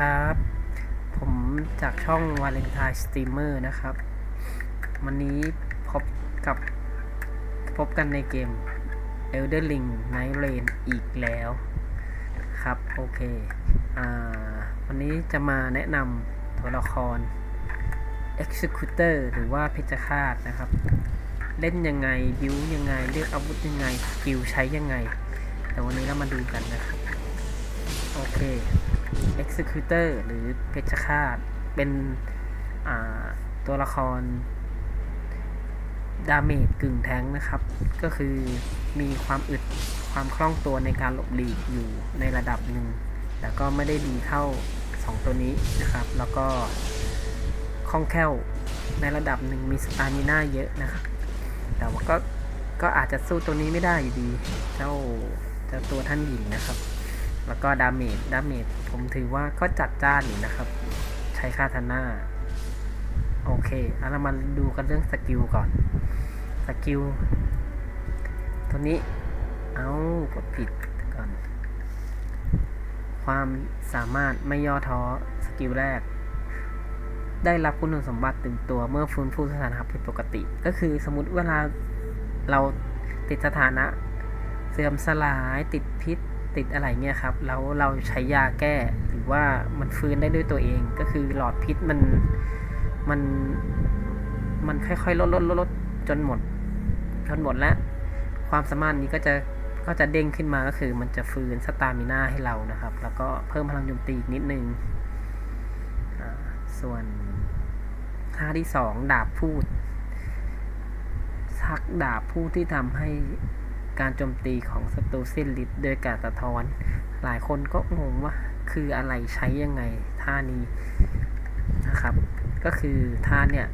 ครับ ผมจากช่อง Valentine Streamer นะครับ วันนี้พบกับพบกันในเกม Elder Ring Night Rain อีกแล้วครับ โอเคอวันนี้จะมาแนะนำตัวละคร Executor หรือว่าเพชฌฆาตนะครับ เล่นยังไง บิวยังไง เลือกอาวุธยังไงสกิลใช้ยังไง แต่วันนี้เรามาดูกันนะครับ โอเค Executor หรือเพชฌฆาต เป็นตัวละครดาเมจกึ่งแทงนะครับ ก็คือมีความอึดความคล่องตัวในการหลบหลีกอยู่ในระดับหนึ่ง แต่ก็ไม่ได้ดีเท่า 2 ตัวนี้นะครับ แล้วก็คล่องแคล่วในระดับหนึ่งมีสตามิน่าเยอะนะครับ แต่ว่าก็ก็อาจจะสู้ตัวนี้ไม่ได้อยู่ดี เจ้าเจ้าตัวท่านหญิงนะครับ แล้วก็ดาเมจดาเมจผมถือว่าก็จัดจ้านอยู่นะครับ ใช้คาทาน่าโอเคแล้วเรามาดูกันเรื่องสกิลก่อน สกิล ตัวนี้ เอากดผิดก่อน ความสามารถไม่ย่อท้อ สกิลแรก ได้รับคุณสมบัติตึงตัวเมื่อฟื้นฟูสถานะผิดปกติ ก็คือสมมติเวลาเราติดสถานะ เสื่อมสลายติดพิษ ติดอะไรเงี้ยครับแล้วเราใช้ยาแก้หรือว่ามันฟื้นได้ด้วยตัวเองก็คือหลอดพิษมันมันมันค่อยๆลดลดลดลดจนหมดจนหมดแล้ว ความสามารถนี้ก็จะก็จะเด้งขึ้นมาก็คือมันจะฟื้นสตามิน่าให้เรานะครับ แล้วก็เพิ่มพลังโจมตีอีกนิดนึงส่วนท่าที่สองดาบพูดชักดาบผู้ที่ทำให้ การโจมตีของศัตรูสิ้นฤทธิ์โดยการสะท้อน หลายคนก็งงว่าคืออะไรใช้ยังไงท่านี้นะครับ ก็คือท่าเนี่ย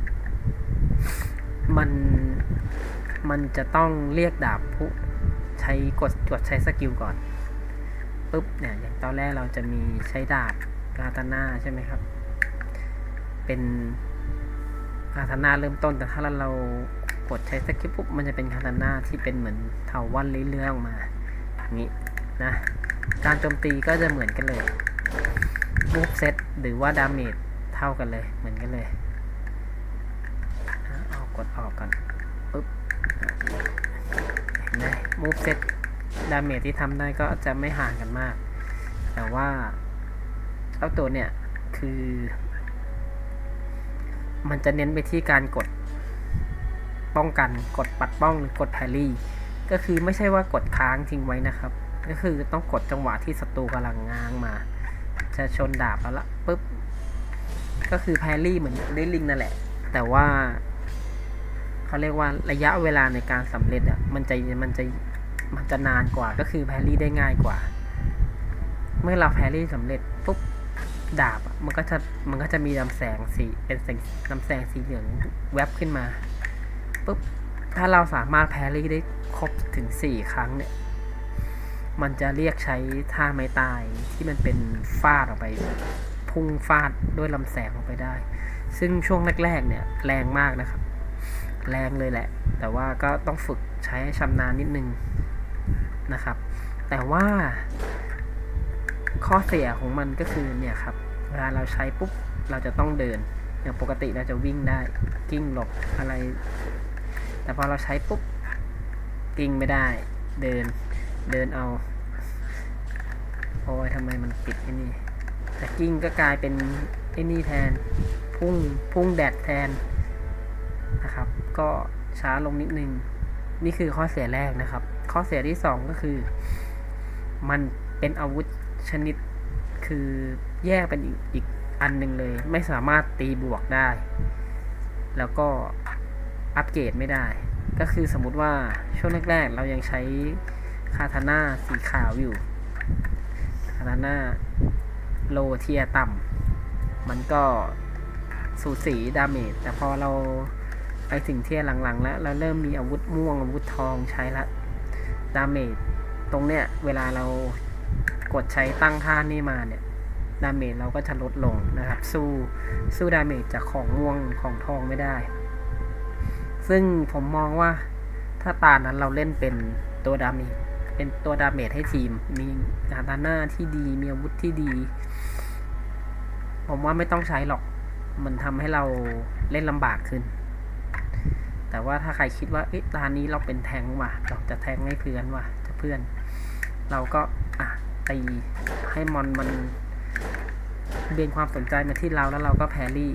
มันมันจะต้องเรียกดาบผู้ใช้กดกดใช้สกิลก่อนปุ๊บเนี่ยอย่างตอนแรกเราจะมีใช้ดาบกาตาน่าใช่ไหมครับ เป็นคาตนาเริ่มต้นแต่ถ้าเรา กดใช้สกิลปุ๊บมันจะเป็นคาตาน่าที่เป็นเหมือนเถาวันเลื่อยๆออกมาอย่างนี้นะการโจมตีก็จะเหมือนกันเลยมูฟเซตหรือว่าดาเมจเท่ากันเลยเหมือนกันเลยเอากดออกก่อนปุ๊บเห็นไหมมูฟเซตดาเมจที่ทำได้ก็จะไม่ห่างกันมาก แต่ว่าเจ้าตัวเนี่ยคือ มันจะเน้นไปที่การกด ป้องกันกดปัดป้องหรือกดแพรรี่ ก็คือไม่ใช่ว่ากดค้างทิ้งไว้นะครับ ก็คือต้องกดจังหวะที่ศัตรูกำลังง้างมา จะชนดาบแล้วละปุ๊บก็คือแพรรี่เหมือนได้ลิงนั่นแหละ แต่ว่าเขาเรียกว่าระยะเวลาในการสำเร็จอะมันจะมันจะมันจะนานกว่าก็คือแพรรี่ได้ง่ายกว่า เมื่อเราแพรรี่สำเร็จปุ๊บดาบมันก็จะมันก็จะมีลำแสงสีเป็นแสงลำแสงสีเหลืองแวบขึ้นมา ปุ๊บถ้าเราสามารถแพรรี่ได้ครบถึงสี่ครั้งเนี่ย มันจะเรียกใช้ท่าไม้ตายที่มันเป็นฟาดออกไป พุ่งฟาดด้วยลำแสงออกไปได้ ซึ่งช่วงแรกๆเนี่ยแรงมากนะครับ แรงเลยแหละ แต่ว่าก็ต้องฝึกใช้ชำนาญนิดนึงนะครับ แต่ว่าข้อเสียของมันก็คือเนี่ยครับ เวลาเราใช้ปุ๊บเราจะต้องเดิน อย่างปกติเราจะวิ่งได้กิ้งหลบอะไร แต่พอเราใช้ปุ๊บกิ้งไม่ได้ เดิน เดินเอา โอ้ยทำไมมันปิดไอ้นี่แต่กิ้งก็กลายเป็นไอ้นี่แทน พุ่ง พุ่งแดดแทนนะครับ ก็ช้าลงนิดนึง นี่คือข้อเสียแรกนะครับ ข้อเสียที่สองก็คือ มันเป็นอาวุธชนิดคือแยกเป็นอีกอีกอันหนึ่งเลย ไม่สามารถตีบวกได้ แล้วก็ อัปเกรดไม่ได้ ก็คือสมมุติว่าช่วงแรกๆ เรายังใช้คาทาน่าสีขาวอยู่คาทาน่าโลเทียต่ำมันก็สูสีดาเมจแต่พอเราไปถึงเทียหลังๆ แล้ว เราเริ่มมีอาวุธม่วงอาวุธทองใช้ละดาเมจตรงเนี้ยเวลาเรากดใช้ตั้งค่านี่มาเนี่ยดาเมจเราก็จะลดลงนะครับ สู้สู้ดาเมจจากของม่วงของทองไม่ได้ ซึ่งผมมองว่าถ้าตานั้นเราเล่นเป็นตัวดาเมจเป็นตัวดาเมจให้ทีม มีกาตาน่าที่ดี มีอาวุธที่ดี ผมว่าไม่ต้องใช้หรอก มันทำให้เราเล่นลำบากขึ้น แต่ว่าถ้าใครคิดว่าเอ๊ะตานนี้เราเป็นแทงว่ะ เราจะแทงให้เพื่อนว่ะ จะเพื่อน เราก็อะตีให้มอนมันเบนความสนใจมาที่เราแล้วเราก็แพรรี่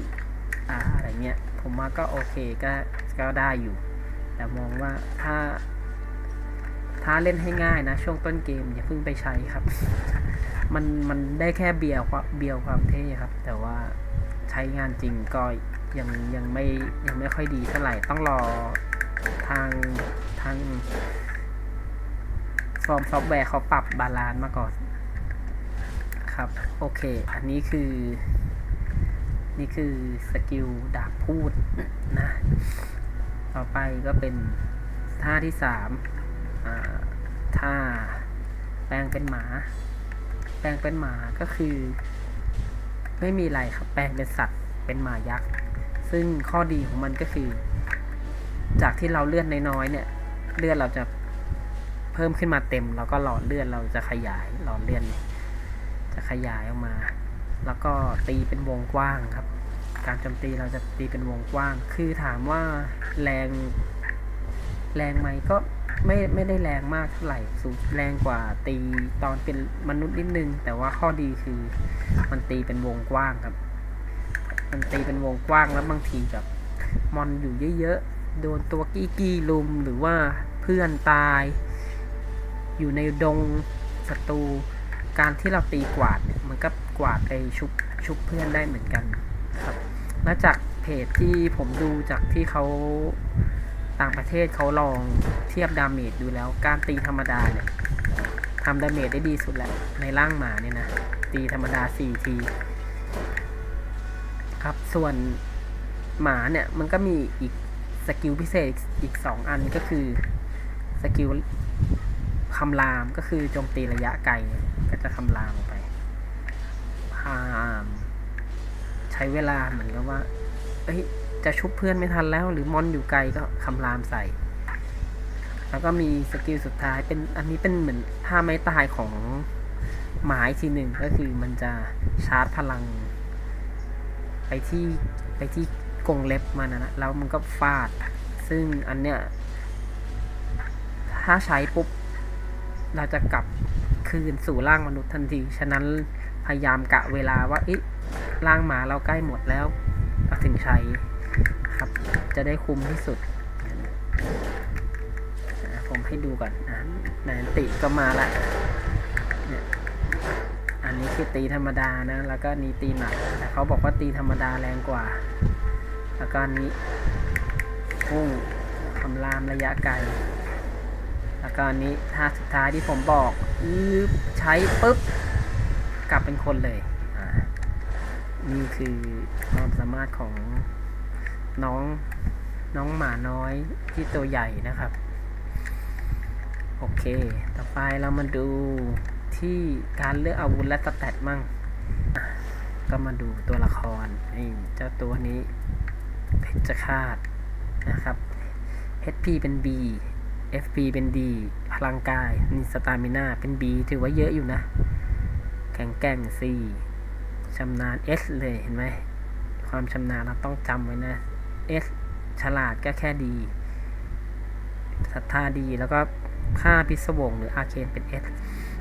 อ่าอะไรเงี้ย ผมว่าก็โอเคก็ ก็ได้อยู่ แต่มองว่าถ้า ถ้าเล่นให้ง่ายนะ ช่วงต้นเกมอย่าเพิ่งไปใช้ครับ มันมันได้แค่เบียร์ความเบียวความเท่ครับ แต่ว่าใช้งานจริงก็ยังยังไม่ยังไม่ค่อยดีเท่าไหร่ต้องรอทางทางฟอร์มซอฟต์แวร์เขาปรับบาลานซ์มาก่อนครับ โอเค อันนี้คือ นี่คือสกิลดาบพูดนะ ต่อไปก็เป็นท่าที่สามท่าแปลงเป็นหมา แปลงเป็นหมาก็คือ ไม่มีอะไรครับ แปลงเป็นสัตว์ เป็นหมายักษ์ ซึ่งข้อดีของมันก็คือ จากที่เราเลือดน้อยๆเนี่ย เลือดเราจะเพิ่มขึ้นมาเต็ม แล้วก็หลอดเลือดเราจะขยาย หลอดเลือดจะขยายออกมา แล้วก็ตีเป็นวงกว้างครับ การโจมตีเราจะตีเป็นวงกว้าง คือถามว่าแรง แรงไหมก็ไม่ไม่ได้แรงมากเท่าไหร่สูงแรงกว่าตีตอนเป็นมนุษย์นิดนึง แต่ว่าข้อดีคือมันตีเป็นวงกว้างครับ มันตีเป็นวงกว้างแล้วบางทีแบบมอนอยู่เยอะๆ โดนตัวกี้กี้ลุมหรือว่าเพื่อนตาย อยู่ในดงศัตรูการที่เราตีกวาดเนี่ยมันก็กวาดไปชุบชุบเพื่อนได้เหมือนกัน แล้วจากเพจที่ผมดูจากที่เขาต่างประเทศเขาลองเทียบดาเมจดูแล้ว การตีธรรมดาเนี่ยทำดาเมจได้ดีสุดแหละในร่างหมาเนี่ยนะ ตีธรรมดา 4 ที ครับส่วนหมาเนี่ยมันก็มีอีกสกิลพิเศษอีก 2 อันก็คือสกิลคำรามก็คือโจมตีระยะไกลก็จะคำรามออกไปพามใช้เวลาเหมือนกับว่าเอ้ยจะชุบเพื่อนไม่ทันแล้ว หรือมอนอยู่ไกลก็คำรามใส่ แล้วก็มีสกิลสุดท้ายเป็นอันนี้เป็นเหมือนท่าไม้ตายของหมาอีกทีหนึ่งก็คือมันจะชาร์จพลัง ไปที่ไปที่กรงเล็บมันนะนะแล้วมันก็ฟาด ซึ่งอันเนี้ยถ้าใช้ปุ๊บ เราจะกลับคืนสู่ร่างมนุษย์ทันที ฉะนั้นพยายามกะเวลาว่าอิ ร่างหมาเราใกล้หมดแล้วก็ถึงใช้ครับ จะได้คุ้มที่สุด ผมให้ดูก่อนอะนันติก็มาละเนี่ยอันนี้คือตีธรรมดานะ แล้วก็นี้ตีหนักแต่เขาบอกว่าตีธรรมดาแรงกว่า แล้วก็นี้พุ่งคำรามระยะไกลแล้วก็อันนี้ท่าสุดท้ายที่ผมบอกอใช้ปุ๊บ กลับเป็นคนเลย นี่คือความสามารถของน้องน้องหมาน้อยที่ตัวใหญ่นะครับ โอเค ต่อไปเรามาดูที่การเลือกอาวุธและสแตทมั่ง ก็มาดูตัวละครไอ้เจ้าตัวนี้เพชรฆาตนะครับ HP เป็น B FP เป็น D พลังกายนี่สตามิน่าเป็น B ถือว่าเยอะอยู่นะ แข็งแกร่ง C ชำนาญ S เลยเห็นไหมความชำนาญเราต้องจำไว้นะ S ฉลาดก็แค่ดีศรัทธาดีแล้วก็ค่าพิศวงหรืออาเคนเป็น S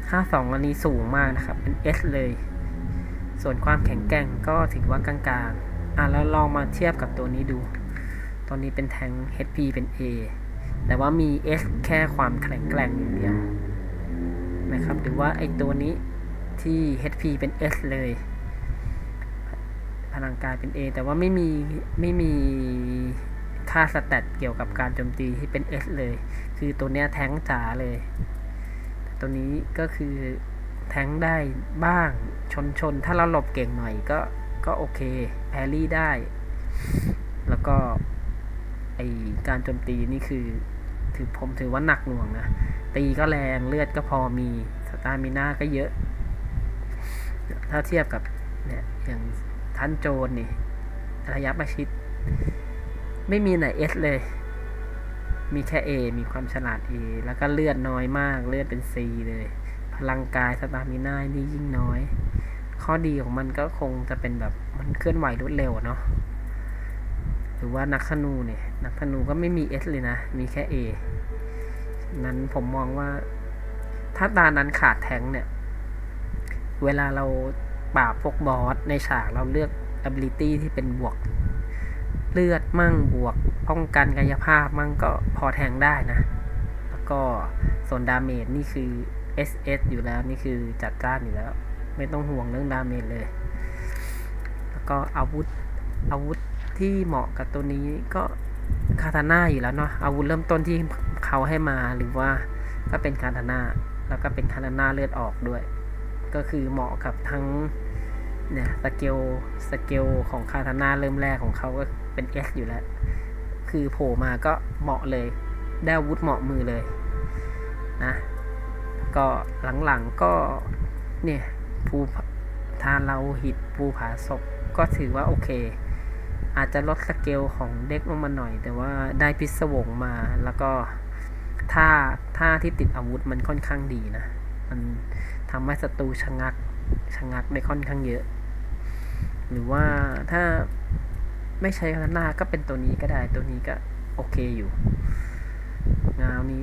ค่าสองอันนี้สูงมากนะครับ เป็น S เลย ส่วนความแข็งแกร่งก็ถือว่ากลางๆอะแล้วลองมาเทียบกับตัวนี้ดู ตัวนี้เป็นแทง HP เป็น A แต่ว่ามี S แค่ความแข็งแกร่งอย่างเดียวนะครับหรือว่าไอตัวนี้ที่ HP เป็น S เลย พลังกายเป็น A แต่ว่าไม่มีไม่มีค่าสแตทเกี่ยวกับการโจมตีที่เป็น S เลย คือตัวเนี้ยแท้งจ๋าเลย ตัวนี้ก็คือแท้งได้บ้างชนชน ถ้าเราหลบเก่งหน่อยก็ก็โอเคแพรรี่ได้ แล้วก็ไอการโจมตีนี่คือถือผมถือว่าหนักหน่วงนะ ตีก็แรงเลือดก็พอมีสตามิน่าก็เยอะ ถ้าเทียบกับเนี่ยอย่าง ท่านโจรนี่ระยะประชิด ไม่มีไหน S เลย มีแค่ A มีความฉลาด A แล้วก็เลือดน้อยมาก เลือดเป็น C เลย พลังกายสตามิน่านี่ยิ่งน้อย ข้อดีของมันก็คงจะเป็นแบบมันเคลื่อนไหวรวดเร็วเนาะหรือว่านักธนูเนี่ย นักธนูก็ไม่มี S เลยนะ มีแค่ A นั้นผมมองว่า ถ้าตานั้นขาดแทงเนี่ย เวลาเรา ปราบพวกบอสในฉากเราเลือก ability ที่เป็นบวก เลือดมั่งบวก ป้องกันกายภาพมั่งก็พอแทงได้นะ แล้วก็ส่วนดาเมจนี่คือ SS อยู่แล้วนี่คือจัดจ้านอยู่แล้ว ไม่ต้องห่วงเรื่องดาเมจเลย แล้วก็อาวุธอาวุธที่เหมาะกับตัวนี้ก็คาตาน่าอยู่แล้วเนาะอาวุธเริ่มต้นที่เขาให้มาหรือว่าก็เป็นคาตาน่าแล้วก็เป็นคาตาน่าเลือดออกด้วย ก็คือเหมาะกับทั้งเนี่ยสเกลสเกลของคาตาน่าเริ่มแรกของเขาก็เป็น S อยู่แล้ว คือโผล่มาก็เหมาะเลย ได้อาวุธเหมาะมือเลยนะก็หลังๆก็เนี่ยภูทานเราหิตภูผาศพก็ถือว่าโอเค อาจจะลดสเกลของเด็กลงมาหน่อย แต่ว่าได้พิศวงมาแล้วก็ท่าท่าที่ติดอาวุธมันค่อนข้างดีนะ มันทำให้ศัตรูชะงักชะงักได้ค่อนข้างเยอะ หรือว่าถ้าไม่ใช้คาตานาก็เป็นตัวนี้ก็ได้ตัวนี้ก็โอเคอยู่งาวนี้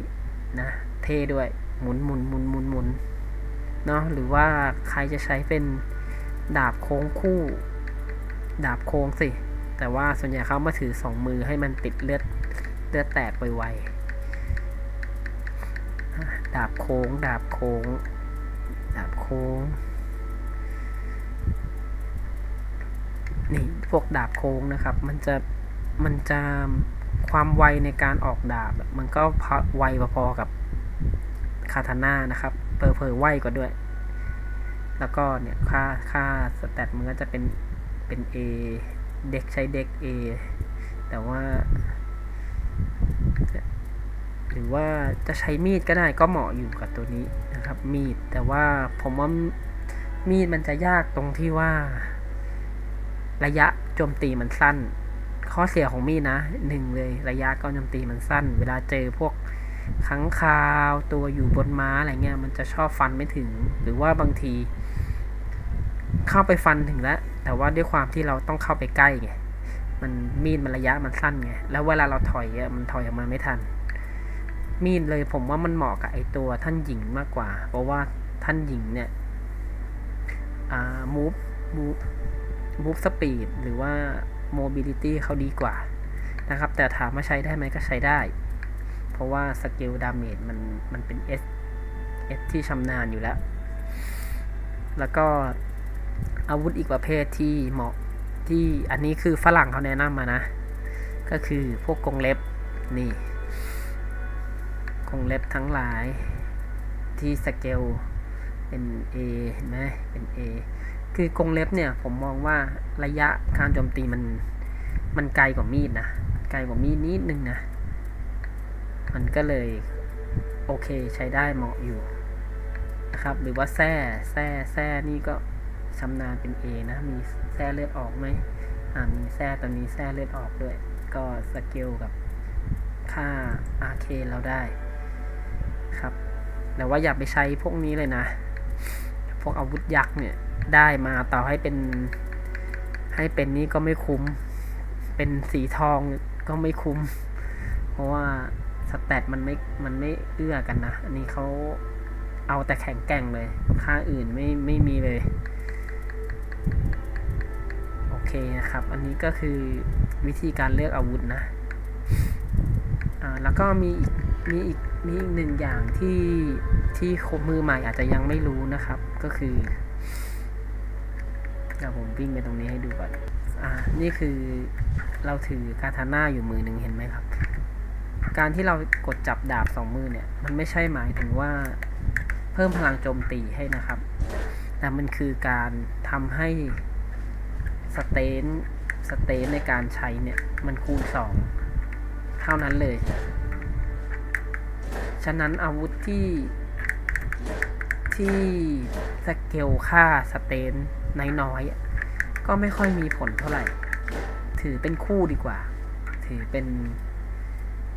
นะ เท่ด้วยหมุนหมุนหมุนหมุนหมุนเนาะหรือว่าใครจะใช้เป็นดาบโค้งคู่ ดาบโค้งสิ แต่ว่าส่วนใหญ่เขามาถือสองมือให้มันติดเลือดเลือดแตกไวๆ ดาบโค้ง ดาบโค้ง ดาบโค้ง นี่พวกดาบโค้งนะครับ มันจะ มันจะความไวในการออกดาบ มันก็พอไวพอๆกับคาทาน่านะครับเพอเพอๆไวกว่าด้วย แล้วก็เนี่ยค่าค่าสแตทมันก็จะเป็นเป็น A เด็กใช้เด็ก A แต่ว่า หรือว่าจะใช้มีดก็ได้ก็เหมาะอยู่กับตัวนี้นะครับมีดแต่ว่าผมว่ามีดมันจะยากตรงที่ว่า ระยะโจมตีมันสั้น ข้อเสียของมีดนะหนึ่งเลยระยะการโจมตีมันสั้น เวลาเจอพวกขังคาวตัวอยู่บนม้าอะไรเงี้ยมันจะชอบฟันไม่ถึง หรือว่าบางที เข้าไปฟันถึงแล้ว แต่ว่าด้วยความที่เราต้องเข้าไปใกล้ไงมันมีดมันระยะมันสั้นไงแล้วเวลาเราถอยอะมันถอยออกมาไม่ทัน มีดเลยผมว่ามันเหมาะกับไอตัวท่านหญิงมากกว่า เพราะว่าท่านหญิงเนี่ยอ่า move move move speed หรือว่า mobility เขาดีกว่านะครับ แต่ถามว่าใช้ได้ไหมก็ใช้ได้ เพราะว่าสเกลดาเมจมันมันเป็น S S ที่ชำนาญอยู่แล้ว แล้วก็อาวุธอีกประเภทที่เหมาะที่อันนี้คือฝรั่งเขาแนะนำมานะ ก็คือพวกกรงเล็บนี่ กรงเล็บทั้งหลายที่สเกลเป็น A เห็นไหมเป็น A คือกรงเล็บเนี่ยผมมองว่าระยะการโจมตีมันมันไกลกว่ามีดนะไกลกว่ามีดนิดนึงนะมันก็เลยโอเคใช้ได้เหมาะอยู่นะครับหรือว่าแส้แส้แส้นี่ก็ชำนาญเป็น A นะมีแส้เลือดออกไหมอ่ามีแส้ตัวนี้แส้เลือดออกด้วย ก็สเกลกับค่า RK เราได้ ครับ แต่ว่าอย่าไปใช้พวกนี้เลยนะ พวกอาวุธยักษ์เนี่ยได้มาต่อให้เป็น ให้เป็นนี้ก็ไม่คุ้ม เป็นสีทองก็ไม่คุ้ม เพราะว่าสแตทมันไม่ มันไม่เอื้อกันนะ อันนี้เขาเอาแต่แข็งแกร่งเลย ค่าอื่นไม่ไม่มีเลย โอเคนะครับ อันนี้ก็คือวิธีการเลือกอาวุธนะ อ่า แล้วก็มีอีก มีอีกมีอีกหนึ่งอย่างที่ที่คนมือใหม่อาจจะยังไม่รู้นะครับ ก็คือเดี๋ยวผมวิ่งไปตรงนี้ให้ดูก่อน อ่า นี่คือเราถือคาทาน่าอยู่มือหนึ่งเห็นไหมครับ การที่เรากดจับดาบสองมือเนี่ย มันไม่ใช่หมายถึงว่าเพิ่มพลังโจมตีให้นะครับ แต่มันคือการทำให้สเตนสเตนในการใช้เนี่ย มันคูณสองเท่านั้นเลย ฉะนั้นอาวุธที่ที่สเกลค่าสเตนน้อยๆอะก็ไม่ค่อยมีผลเท่าไหร่ ถือเป็นคู่ดีกว่า ถือเป็น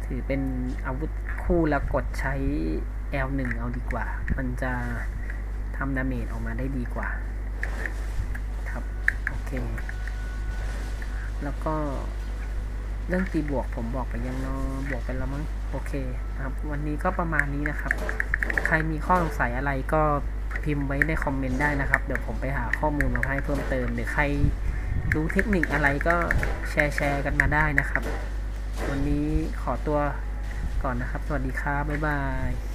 ถือเป็นอาวุธคู่แล้วกดใช้ L1 เอาดีกว่า มันจะทำดาเมจออกมาได้ดีกว่า ครับ โอเค แล้วก็ เรื่องตีบวกผมบอกไปยังเนอะบวกไปแล้วมั้งโอเคนะครับ วันนี้ก็ประมาณนี้นะครับ ใครมีข้อสงสัยอะไรก็พิมพ์ไว้ในคอมเมนต์ได้นะครับ เดี๋ยวผมไปหาข้อมูลมาให้เพิ่มเติมหรือใครรู้เทคนิคอะไรก็แชร์แชร์กันมาได้นะครับ วันนี้ขอตัวก่อนนะครับ สวัสดีครับบ๊ายบาย